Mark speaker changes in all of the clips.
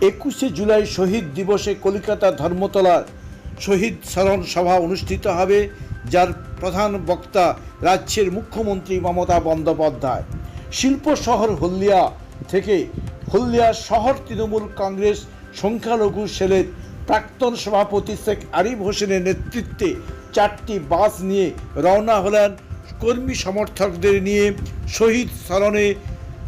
Speaker 1: একুশে জুলাই শহীদ দিবসে কলকাতা ধর্মতলার শহীদ স্মরণ সভা অনুষ্ঠিত হবে, যার প্রধান বক্তা রাজ্যের মুখ্যমন্ত্রী মমতা বন্দ্যোপাধ্যায়। শিল্প শহর হলদিয়া থেকে হলদিয়া শহর তৃণমূল কংগ্রেস সংখ্যালঘু সেলের প্রাক্তন সভাপতি শেখ আরিফ হোসেনের নেতৃত্বে চারটি বাস নিয়ে রওনা হলেন কর্মী সমর্থকদের নিয়ে শহীদ স্মরণে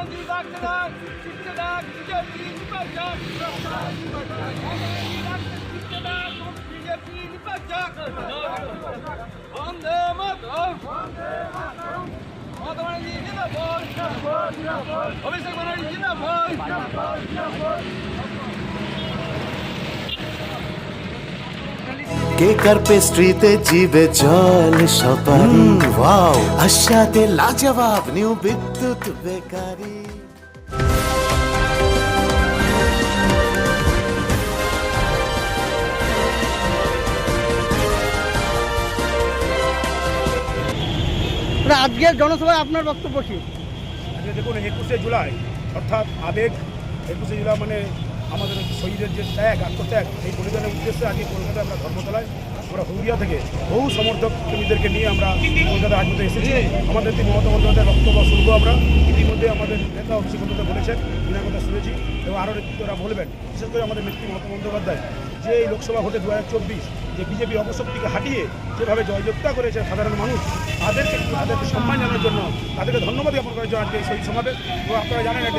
Speaker 2: ভোট আনন্দি ডাকতে ডাক শিখতে ডাক বিজেপি লিপার যাক বিজেপি লিপার যাক বন্দে মাতরম মমতা ব্যানার্জি জিন্দাবাদ অভিষেক ব্যানার্জি জিন্দাবাদ
Speaker 3: কেকার পেস্ট্রিতে জিবে জল সপারি? ওয়াও। আশাতে লাজবাব নিউ বিদ্যুৎ বেকারি।
Speaker 4: না, আজকের জনসভায় আপনার বক্তব্য কি?
Speaker 5: আজকে দেখুন একুশে জুলাই অর্থাৎ আবেগ একুশে জুলাই মানে আমাদের শহীদের যে ত্যাগ, আত্মত্যাগ, এই বলিদানের উদ্দেশ্যে আজকে কলকাতায় আমরা ধর্মতলায়, আমরা হলদিয়া থেকে বহু সমর্থক কর্মীদেরকে নিয়ে আমরা কলকাতা আজকে এসেছি। আমাদের তিনি মমতা বন্দ্যোপাধ্যায় বক্তব্য শুনব আমরা। ইতিমধ্যে আমাদের নেতা অভিষেক বলেছেন, বিনা কথা শুনেছি, এবং আরও নেতৃত্বরা বলবেন, বিশেষ করে আমাদের নেত্রী মমতা বন্দ্যোপাধ্যায়। যে এই লোকসভা ভোটে দু হাজার চব্বিশ যে বিজেপি অপশক্তিকে হাঁটিয়ে যেভাবে জয়যোগতা করেছে সাধারণ মানুষ, তাদেরকে তাদেরকে সম্মান জানানোর জন্য তাদেরকে ধন্যবাদ জ্ঞাপন করার জন্য আজকে শহীদ সমাবেশ। এবং আপনারা জানেন এটি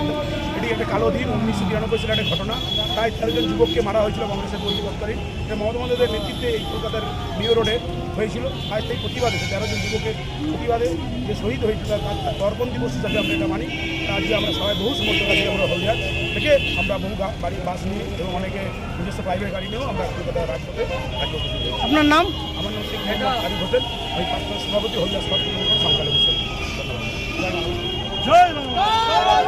Speaker 5: এটি একটা কালো দিন, উনিশশো তিরানব্বই সালের একটা ঘটনা। তাই তেরো জন যুবককে মারা হয়েছিল কংগ্রেসের পরিবর্তনকারী এটা মমতা বন্দ্যোপাধ্যায়ের নেতৃত্বে এই কলকাতার নিউ রোডে হয়েছিল। আজ সেই প্রতিবাদে সে তেরো জন যুবকের প্রতিবাদে যে শহীদ হয়েছিল তার তার তর্পণ দিবস হিসাবে আমরা এটা মানি। আজকে আমরা সবাই বহু সমর্থক আজকে আমরা হলদিয়া থেকে। আমরা বহু গা- বাড়ি বাস নিয়ে এবং অনেকে নিজস্ব প্রাইভেট গাড়ি নিয়েও আমরা কলকাতার রাজপথে আজকে উপস্থিত হয়েছি।
Speaker 4: আপনার নাম
Speaker 5: আমার নাম শেখ মোহাম্মদ আরিফ হোসেন আমি প্রাক্তন সভাপতি হলদিয়া সরকার সংখ্যালঘু সেল। ধন্যবাদ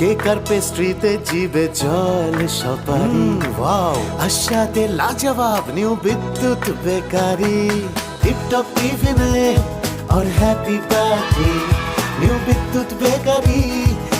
Speaker 3: কেকার পেস্ট্রিতে জিবে জল সপারি ওয়াও আশাতে লাজবাব নিউ বিদ্যুৎ বেকারি টিপটপ টিফিনে और happy party new Bidyut bakery